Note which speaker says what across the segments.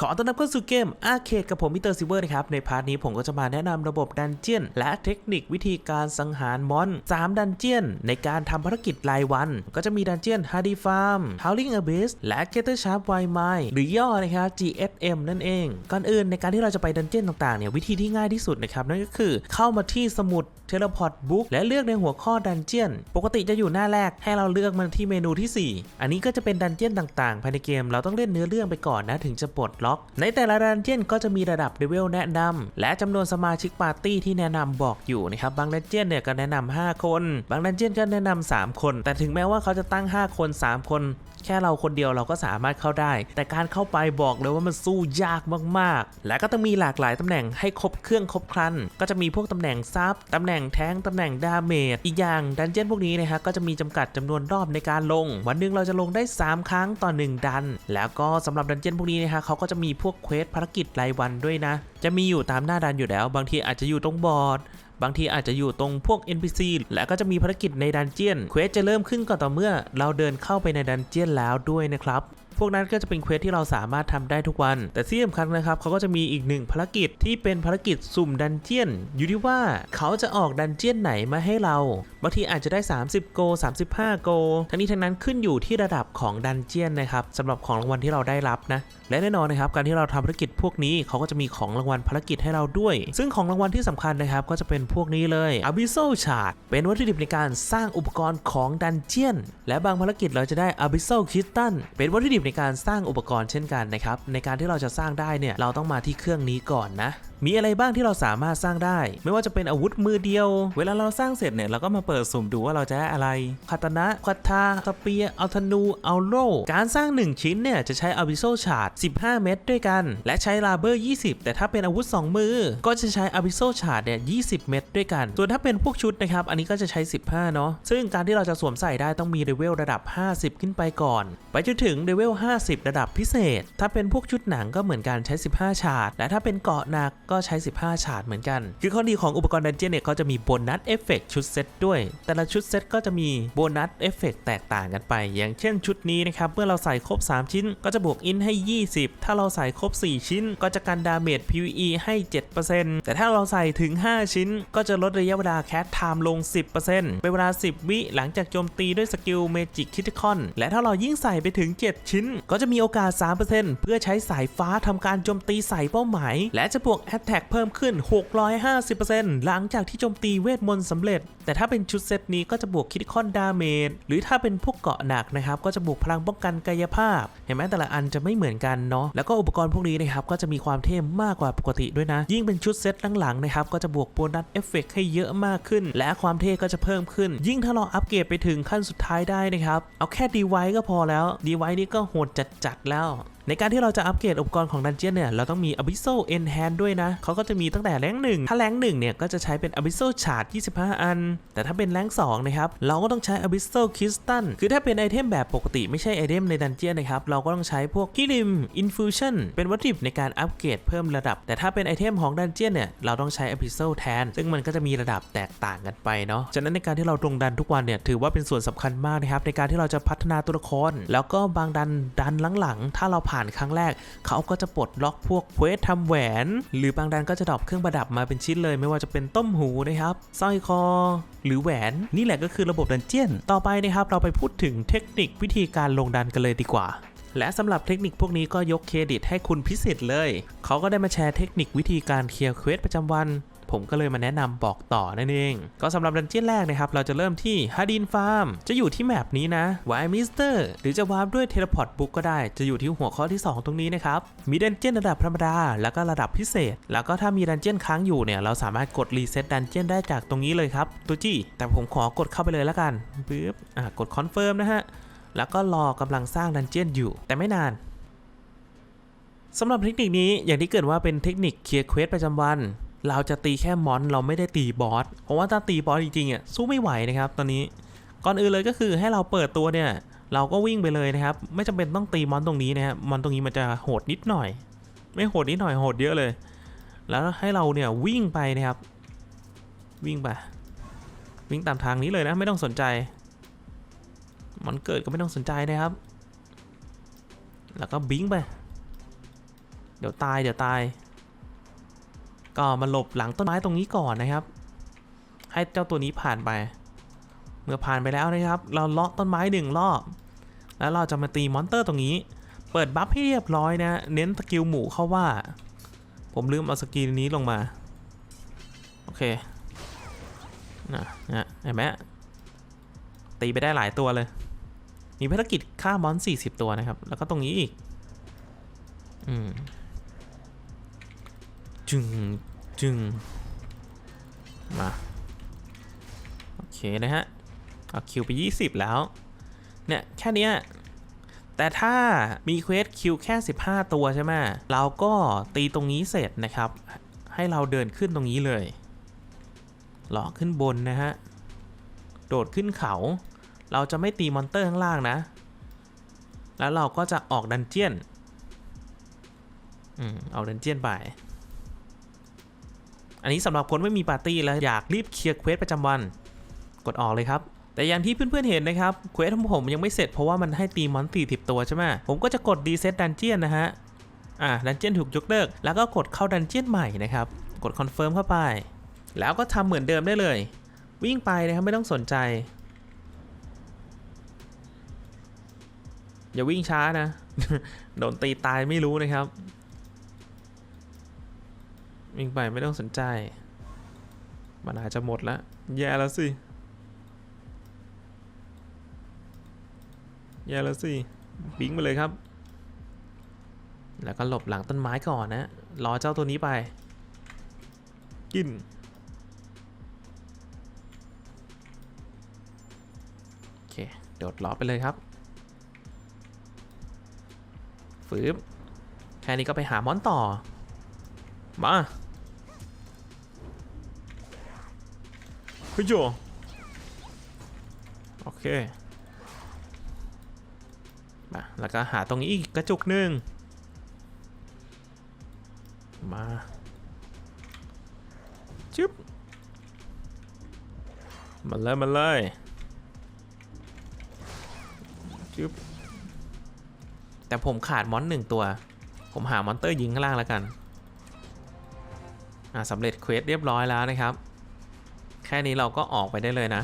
Speaker 1: ขอต้อนรับเข้าสู่เกมอาร์เคดกับผมมิเตอร์ซิเวอร์นะครับ ในพาร์ทนี้ผมก็จะมาแนะนำระบบดันเจียน และเทคนิควิธีการสังหารมอน 3 ดันเจียน ในการทำภารกิจรายวัน ก็จะมีดันเจียน Hardy Farm Howling Abyss และ Getter Sharp Wild Mine หรือย่อนะครับ GSM นั่นเอง ก่อนอื่นในการที่เราจะไปดันเจียนต่างๆเนี่ยวิธีที่ง่ายที่สุดนะครับ นั่นก็คือเข้ามาที่สมุดเทเลพอร์ตบุ๊กและเลือกในหัวข้อดันเจียนปกติจะอยู่หน้าแรกให้เราเลือกมันที่เมนูที่ 4 อันนี้ก็จะเป็นดันเจียนต่างๆ ภายในเกมเราต้องเล่นเนื้อเรื่องไปก่อนนะถึงจะปลดล็อก ในแต่ละดันเจียนก็จะมีระดับเลเวลแนะนำและจำนวนสมาชิกปาร์ตี้ที่แนะนำบอกอยู่นะครับบางดันเจียนเนี่ยก็แนะนำ5คน บางดันเจียนก็แนะนำ3คน แต่ถึงแม้ว่าเขาจะตั้ง 5 คน 3 คน แค่เราคนเดียวเราก็สามารถเข้าได้ แต่การเข้าไปบอกเลยว่ามันสู้ยากมากๆ และก็ต้องมีหลากหลายตำแหน่งให้ครบเครื่องครบครัน ก็จะมีพวกตำแหน่งซับตำแหน่งแทงตำแหน่งดาเมจอีกอย่างดันเจี้ยนพวกนี้นะฮะก็จะมีจำกัดจำนวนรอบในการลง วันหนึงเราจะลงได้ 3 ครั้งต่อ 1 ดัน แล้วก็สำหรับดันเจี้ยนพวกนี้นะฮะเขาก็จะมีพวกเควสภารกิจรายวันด้วยนะ จะมีอยู่ตามหน้าดันอยู่แล้ว บางทีอาจจะอยู่ตรงบอร์ด บางทีอาจจะอยู่ตรงพวก NPC และก็จะมีภารกิจในดันเจียนเควสจะเริ่มขึ้นก่อนต่อเมื่อ เราเดินเข้าไปในดันเจียนแล้วด้วยนะครับพวกนั้นก็จะเป็นเควสที่เราสามารถทำได้ทุกวัน แต่ที่สำคัญนะครับเขาก็จะมีอีกหนึ่งภารกิจที่เป็นภารกิจสุ่มดันเจียน อยู่ที่ว่าเขาจะออกดันเจียนไหนมาให้เรา บางทีอาจจะได้ 30 โก 35 โก ทั้งนี้ทั้งนั้นขึ้นอยู่ที่ระดับของดันเจียนนะครับสำหรับของรางวัลที่เราได้รับนะ และแน่นอนนะครับการที่เราทำภารกิจพวกนี้เขาก็จะมีของรางวัลภารกิจให้เราด้วย ซึ่งของรางวัลที่สำคัญนะครับก็จะเป็นพวกนี้เลย Abyssal Shard เป็นวัตถุดิบในการสร้างอุปกรณ์ของดันเจียน และบางภารกิจเราจะได้ Abyssal Crystal เป็นวัตถุดิบในการสร้างอุปกรณ์เช่นกันนะครับในการที่เราจะสร้างได้เนี่ยเราต้องมาที่เครื่องนี้ก่อนนะมีอะไรบ้างที่เราสามารถสร้างได้ ไม่ว่าจะเป็นอาวุธมือเดียว เวลาเราสร้างเสร็จเนี่ยเราก็มาเปิดสุ่มดูว่าเราจะได้อะไรคาตนะควัตทาสเปียเอาธนู เอาโล่การสร้าง 1 ชิ้นเนี่ยจะใช้อาบิโซชาร์ด15 เม็ดด้วยกัน และใช้ลาเบอร์ 20 แต่ถ้าเป็นอาวุธ 2 มือ ก็จะใช้อาบิโซชาร์ดเนี่ย20 เม็ดด้วยกัน ส่วนถ้าเป็นพวกชุดนะครับ อันนี้ก็จะใช้ 15 เนาะ ซึ่งการที่เราจะสวมใส่ได้ต้องมีเลเวลระดับ 50 ขึ้นไปก่อน ไปจนถึงเลเวล 50 ระดับพิเศษ ถ้าเป็นพวกชุดหนังก็เหมือนกันใช้ 15 ชาร์ดและถ้าเป็นเกาะหนักก็ใช้ 15ชาร์ดเหมือนกัน คือข้อดีของอุปกรณ์ดันเจียนเนี่ยเขาจะมีโบนัสเอฟเฟกชุดเซตด้วย แต่ละชุดเซตก็จะมีโบนัสเอฟเฟกแตกต่างกันไป อย่างเช่นชุดนี้นะครับ เมื่อเราใส่ครบ 3 ชิ้น ก็จะบวกอินให้ 20 ถ้าเราใส่ครบ 4 ชิ้น ก็จะกันดาเมจ PVE ให้ 7%แต่ถ้าเราใส่ถึง 5 ชิ้น ก็จะลดระยะเวลาแคสไทม์ลง 10%เป็นเวลา 10 วิหลังจากโจมตีด้วยสกิลเมจิกคิทคอนและถ้าเรายิ่งใส่ไปถึง 7 ชิ้น ก็จะมีโอกาส 3%เพื่อใช้สายฟ้าทำการโจมตีใส่เป้าหมาย และจะบวกแแท็กเพิ่มขึ้น 650%หลังจากที่โจมตีเวทมนต์สำเร็จ แต่ถ้าเป็นชุดเซตนี้ก็จะบวกคิดคอนดาเมจหรือถ้าเป็นพวกเกาะหนักนะครับก็จะบวกพลังป้องกันกายภาพ เห็นไหมแต่ละอันจะไม่เหมือนกันเนาะแล้วก็อุปกรณ์พวกนี้นะครับก็จะมีความเท่มากกว่าปกติด้วยนะ ยิ่งเป็นชุดเซตหลังๆนะครับก็จะบวกโบนัสเอฟเฟกให้เยอะมากขึ้น และความเท่ก็จะเพิ่มขึ้น ยิ่งถ้าเราอัปเกรดไปถึงขั้นสุดท้ายได้นะครับเอาแค่ดีไวก็พอแล้วดีไวนี่ก็โหดจัดๆแล้ว ในการที่เราจะอัปเกรดอุปกรณ์ของดันเจียนเนี่ยเราต้องมี Abyssal Enhance ด้วยนะเขาก็จะมีตั้งแต่แรงหนึ่งถ้าแรงหนึ่งเนี่ยก็จะใช้เป็น Abyssal Shard 25 อัน แต่ถ้าเป็นแรง2นะครับเราก็ต้องใช้ Abyssal Crystal คือถ้าเป็นไอเทมแบบปกติไม่ใช่ไอเทมในดันเจียนนะครับเราก็ต้องใช้พวกกิริม Infusion เป็นวัตถุดิบในการอัปเกรดเพิ่มระดับ แต่ถ้าเป็นไอเทมของดันเจียนเนี่ยเราต้องใช้ Abyssal แทน ซึ่งมันก็จะมีระดับแตกต่างกันไปเนาะฉะนั้นในการที่เราลงดันทุกวันเนี่ยถือว่าเป็นส่วนสำคัญมากนะครับในการที่เราจะพัฒนาตัวละครแล้วก็บางดันดันหลังๆถ้าเราผ่านครั้งแรก เขาก็จะปลดล็อกพวกเควสทำแหวน หรือบางดันก็จะดรอปเครื่องประดับมาเป็นชิ้นเลย ไม่ว่าจะเป็นต้มหูนะครับสร้อยคอ หรือแหวนนี่แหละก็คือระบบดันเจียน ต่อไปนะครับเราไปพูดถึงเทคนิควิธีการลงดันกันเลยดีกว่าและสำหรับเทคนิคพวกนี้ก็ยกเครดิตให้คุณพิสิทธิ์เลย เขาก็ได้มาแชร์เทคนิควิธีการเคลียร์เควสประจำวัน ผมก็เลยมาแนะนำบอกต่อนั่นเอง ก็สำหรับดันเจี้ยนแรกนะครับ เราจะเริ่มที่ฮาดินฟาร์มจะอยู่ที่แมปนี้นะวายมิสเตอร์หรือจะวาร์ปด้วยเทเลพอร์ตบุ๊กก็ได้ จะอยู่ที่หัวข้อที่ 2 ตรงนี้นะครับ มีดันเจี้ยนระดับธรรมดา แล้วก็ระดับพิเศษ แล้วก็ถ้ามีดันเจี้ยนค้างอยู่เนี่ย เราสามารถกดรีเซ็ตดันเจี้ยนได้จากตรงนี้เลยครับตัวจี้ แต่ผมขอกดเข้าไปเลยแล้วกันปึ๊บอะกดคอนเฟิร์มนะฮะแล้วก็รอกำลังสร้างดันเจี้ยนอยู่ แต่ไม่นานสำหรับเทคนิคนี้อย่างที่เกิดว่าเป็นเทคนิคเคลียร์เควสประจำวัน เราจะตีแค่มอนเราไม่ได้ตีบอสเพราะว่าถ้าตีบอสจริงๆอะสู้ไม่ไหวนะครับตอนนี้ก่อนอื่นเลยก็คือให้เราเปิดตัวเนี่ย เราก็วิ่งไปเลยนะครับ ไม่จำเป็นต้องตีมอนตรงนี้นะครับมอนตรงนี้มันจะโหดนิดหน่อย ไม่โหดนิดหน่อยโหดเยอะเลย แล้วให้เราเนี่ยวิ่งไปนะครับ วิ่งไปวิ่งตามทางนี้เลยนะไม่ต้องสนใจ มันเกิดก็ไม่ต้องสนใจนะครับ แล้วก็บิงไป เดี๋ยวตายเดี๋ยวตาย ก็มาหลบหลังต้นไม้ตรงนี้ก่อนนะครับ ให้เจ้าตัวนี้ผ่านไป เมื่อผ่านไปแล้วนะครับ เราเลาะต้นไม้หนึ่งรอบ แล้วเราจะมาตีมอนเตอร์ตรงนี้ เปิดบัฟให้เรียบร้อยนะ เน้นสกิลหมูเข้าว่า ผมลืมเอาสกิลนี้ลงมา โอเคนะนะเห็นไหมตีไปได้หลายตัวเลย มีภารกิจฆ่ามอน 40 ตัวนะครับ แล้วก็ตรงนี้อีก อืม จึงจึงมา โอเคนะฮะ เอาคิวไป 20 แล้ว เนี่ย แค่นี้แต่ถ้ามีเควสคิวแค่ 15 ตัวใช่ไหมเราก็ตีตรงนี้เสร็จนะครับ ให้เราเดินขึ้นตรงนี้เลย หลอกขึ้นบนนะฮะ โดดขึ้นเขา เราจะไม่ตีมอนเตอร์ข้างล่างนะ แล้วเราก็จะออกดันเจียน อืม เอาดันเจียนไป อันนี้สำหรับคนไม่มีปาร์ตี้แล้วอยากรีบเคลียร์เควสประจำวัน กดออกเลยครับ แต่อย่างที่เพื่อนๆเห็นนะครับเควสของผมยังไม่เสร็จเพราะว่ามันให้ตีมอนตีสิบตัวใช่ไหมผมก็จะกดรีเซตดันเจียนนะฮะอ่าดันเจียนถูกยกเลิกแล้วก็กดเข้าดันเจียนใหม่นะครับกดคอนเฟิร์มเข้าไป แล้วก็ทำเหมือนเดิมได้เลย วิ่งไปนะครับไม่ต้องสนใจ อย่าวิ่งช้านะ โดนตีตายไม่รู้นะครับ วิ่งไปไม่ต้องสนใจ มันอาจจะหมดแล้วแย่แล้วสิ แย่แล้วสิบิงไปเลยครับ แล้วก็หลบหลังต้นไม้ก่อนนะ รอเจ้าตัวนี้ไป กิน โอเค โดดล้อไปเลยครับฝืบแค่นี้ก็ไปหามอนต่อ มา เฮ้ยโยโอเคมาแล้วก็หาตรงนี้อีกกระจุกหนึ่งมาจึ๊บมาเลยมาเลยจึ๊บแต่ผมขาดมอนหนึ่งตัว ผมหามอนเตอร์ยิงข้างล่างแล้วกัน อ่าสำเร็จเควสเรียบร้อยแล้วนะครับ แค่นี้เราก็ออกไปได้เลยนะ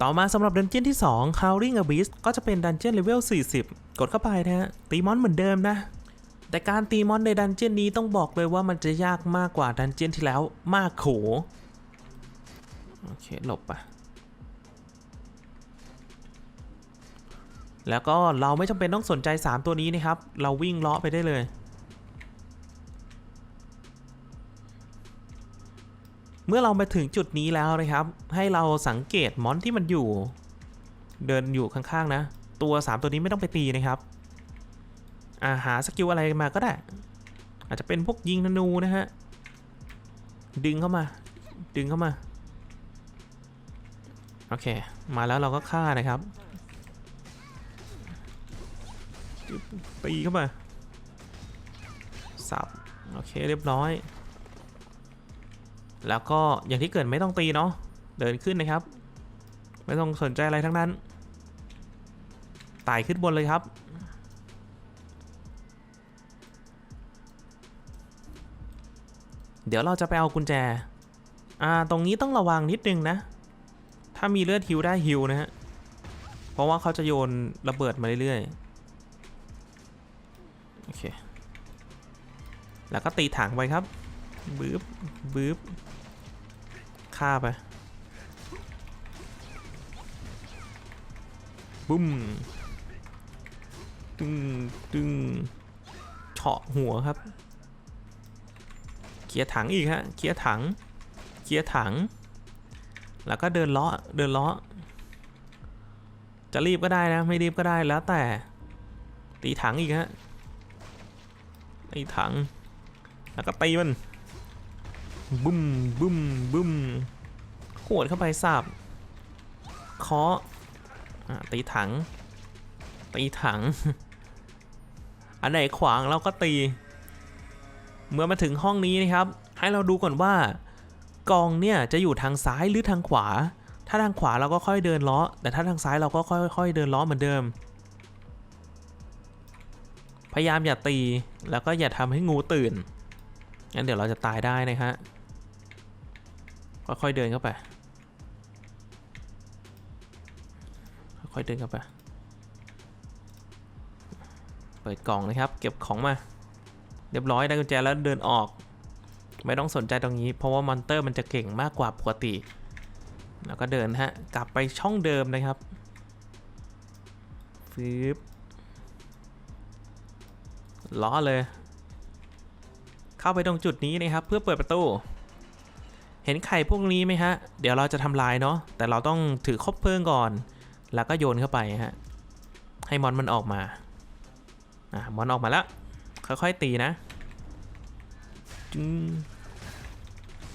Speaker 1: ต่อมาสำหรับดันเจี้ยนที่ 2 Howling Abyss ก็จะเป็นดันเจี้ยนเลเวล 40 กดเข้าไปนะฮะ ตีมอนเหมือนเดิมนะ แต่การตีมอนในดันเจี้ยนนี้ต้องบอกเลยว่ามันจะยากมากกว่าดันเจี้ยนที่แล้วมากโขโอเคหลบไปแล้วก็เราไม่จำเป็นต้องสนใจ 3 ตัวนี้นะครับ เราวิ่งเลาะไปได้เลย เมื่อเรามาถึงจุดนี้แล้วนะครับ ให้เราสังเกตมอนที่มันอยู่ เดินอยู่ข้างๆนะ ตัว 3 ตัวนี้ไม่ต้องไปตีนะครับอาหาสกิลอะไรมาก็ได้ อาจจะเป็นพวกยิงธนูนะฮะ ดึงเข้ามา ดึงเข้ามา โอเค มาแล้วเราก็ฆ่านะครับตีเข้ามาสับ โอเคเรียบร้อย แล้วก็อย่างที่เกิดไม่ต้องตีเนาะเดินขึ้นนะครับ ไม่ต้องสนใจอะไรทั้งนั้นไต่ขึ้นบนเลยครับ เดี๋ยวเราจะไปเอากุญแจอ่าตรงนี้ต้องระวังนิดนึงนะ ถ้ามีเลือดฮิวได้ฮิวนะฮะเพราะว่าเขาจะโยนระเบิดมาเรื่อยๆโอเคแล้วก็ตีถังไปครับ บึ๊บบึ๊บฆ่าไปบุ้มตึงตึงเฉาะหัวครับเคียร์ถังอีกฮะเคียร์ถังเคียร์ถัง แล้วก็เดินเลาะเดินเลาะจะรีบก็ได้นะ ไม่รีบก็ได้แล้วแต่ ตีถังอีกฮะตีถัง แล้วก็ตีมัน บุ้มบุ้มบุ้มขวดเข้าไปสับเคาะอะตีถัง ตีถัง อันไหนขวางเราก็ตี เมื่อมาถึงห้องนี้นะครับ ให้เราดูก่อนว่า กองเนี่ยจะอยู่ทางซ้ายหรือทางขวา ถ้าทางขวาเราก็ค่อยเดินล้อ แต่ถ้าทางซ้ายเราก็ค่อย ๆ เดินล้อเหมือนเดิม พยายามอย่าตีแล้วก็อย่าทำให้งูตื่นงั้นเดี๋ยวเราจะตายได้นะฮะ ค่อยๆเดินเข้าไป ค่อยๆเดินเข้าไป เปิดกล่องนะครับ เก็บของมา เรียบร้อยได้กุญแจแล้วเดินออก ไม่ต้องสนใจตรงนี้ เพราะว่ามอนเตอร์มันจะเก่งมากกว่าปกติ แล้วก็เดินฮะ กลับไปช่องเดิมนะครับฟืบล้อเลย เข้าไปตรงจุดนี้นะครับ เพื่อเปิดประตู เห็นไข่พวกนี้ไหมฮะ เดี๋ยวเราจะทำลายเนาะ แต่เราต้องถือคบเพลิงก่อน แล้วก็โยนเข้าไปฮะ ให้มอนมันออกมา อะ มอนออกมาแล้ว ค่อยๆตีนะจึง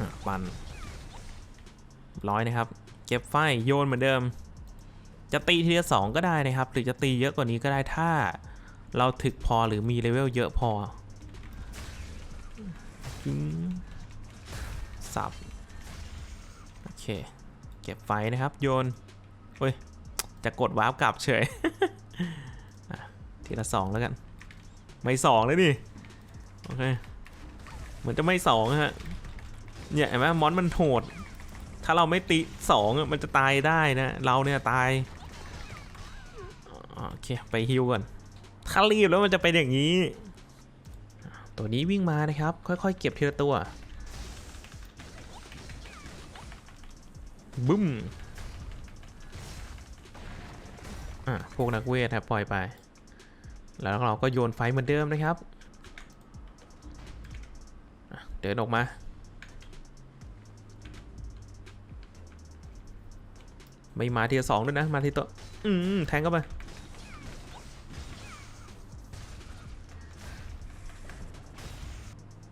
Speaker 1: อะปันร้อยนะครับ เก็บไฟโยนเหมือนเดิม จะตีทีละสองก็ได้นะครับ หรือจะตีเยอะกว่านี้ก็ได้ถ้าเราถึกพอหรือมีเลเวลเยอะพอจึ๊งสับ เค เก็บไฟนะครับ โยนเฮ้ย จะกดวาร์ปกลับเฉย ทีละสองแล้วกัน ไม่สองเลยนี่ โอเค เหมือนจะไม่สองฮะ เนี่ยเห็นไหมมอนมันโหด ถ้าเราไม่ตีสองมันจะตายได้นะ เราเนี่ยตาย โอเค ไปฮิวก่อน ถ้ารีบแล้วมันจะเป็นอย่างนี้ ตัวนี้วิ่งมานะครับ ค่อยๆ เก็บทีละตัว บึ้ม อะ พวกนักเวทครับ ปล่อยไป แล้วเราก็โยนไฟเหมือนเดิมนะครับ เดินออกมา ไม่มาทีสองด้วยนะ มาทีตัวอืม แทงเข้าไป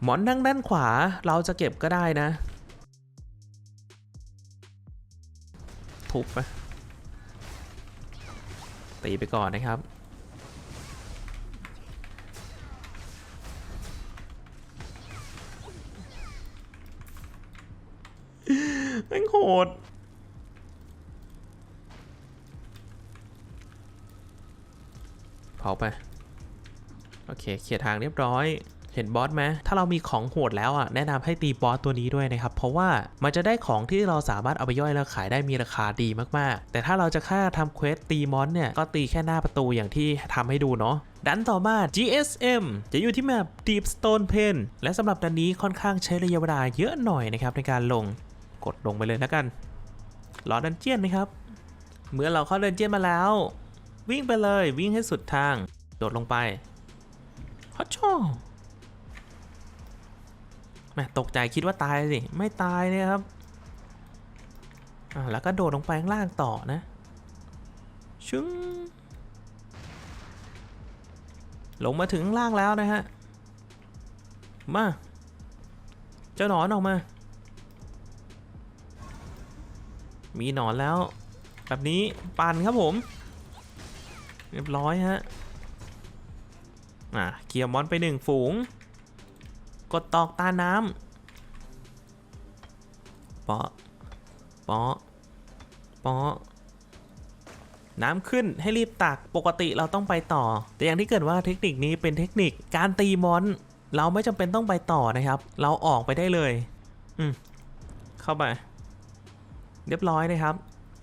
Speaker 1: หมอนนั่งด้านขวาเราจะเก็บก็ได้นะ ทุบไปตีไปก่อนนะครับ แม่งโหดเผาไป โอเคเคลียทางเรียบร้อย เห็นบอสไหมถ้าเรามีของโหดแล้วอะแนะนำให้ตีบอสตัวนี้ด้วยนะครับ เพราะว่ามันจะได้ของที่เราสามารถเอาไปย่อยแล้วขายได้มีราคาดีมากๆ แต่ถ้าเราจะแค่ทำเควสตีมอนเนี่ยก็ตีแค่หน้าประตูอย่างที่ทำให้ดูเนาะดันต่อมา GSM จะอยู่ที่แมป Deep Stone Pen และสำหรับดันนี้ค่อนข้างใช้ระยะเวลาเยอะหน่อยนะครับในการลงกดลงไปเลยแล้วกันรอดันเจียนนะครับ เมื่อเราเข้าดันเจียนมาแล้ว วิ่งไปเลยวิ่งให้สุดทาง โดดลงไปฮัชชอ แม่ตกใจคิดว่าตายสิ ไม่ตายเนี่ยครับ อ่าแล้วก็โดดลงไปข้างล่างต่อนะ ชึ้ง ลงมาถึงข้างล่างแล้วนะฮะ มา เจ้าหนอนออกมา มีหนอนแล้ว แบบนี้ปั่นครับผม เรียบร้อยฮะ อะเคลียร์มอนไปหนึ่งฝูง กดตอกตาน้ำเปาะเปาะเปาะน้ำขึ้นให้รีบตักปกติเราต้องไปต่อ แต่อย่างที่เกิดว่าเทคนิคนี้เป็นเทคนิคการตีมอน เราไม่จำเป็นต้องไปต่อนะครับ เราออกไปได้เลย อืมเข้าไป เรียบร้อยนะครับ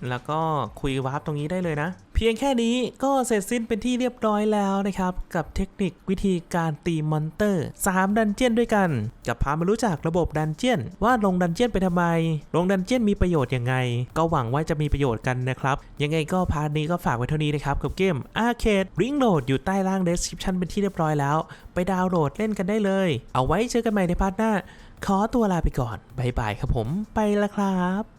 Speaker 1: แล้วก็คุยวาร์ปตรงนี้ได้เลยนะ พียงแค่นี้ก็เสร็จสิ้นเป็นที่เรียบร้อยแล้วนะครับ กับเทคนิควิธีการตีมอนเตอร์ 3 ดันเจียนด้วยกัน กับพามารู้จักระบบดันเจียน ว่าลงดันเจียนไปทำไม ลงดันเจียนมีประโยชน์ยังไง ก็หวังว่าจะมีประโยชน์กันนะครับ ยังไงก็พาร์ทนี้ก็ฝากไว้เท่านี้นะครับ กับเกม Arcade Ring Load อยู่ใต้ล่าง description เป็นที่เรียบร้อยแล้ว ไปดาวน์โหลดเล่นกันได้เลย เอาไว้เจอกันใหม่ในพาร์ทหน้า ขอตัวลาไปก่อนบายบายครับผมไปละครับ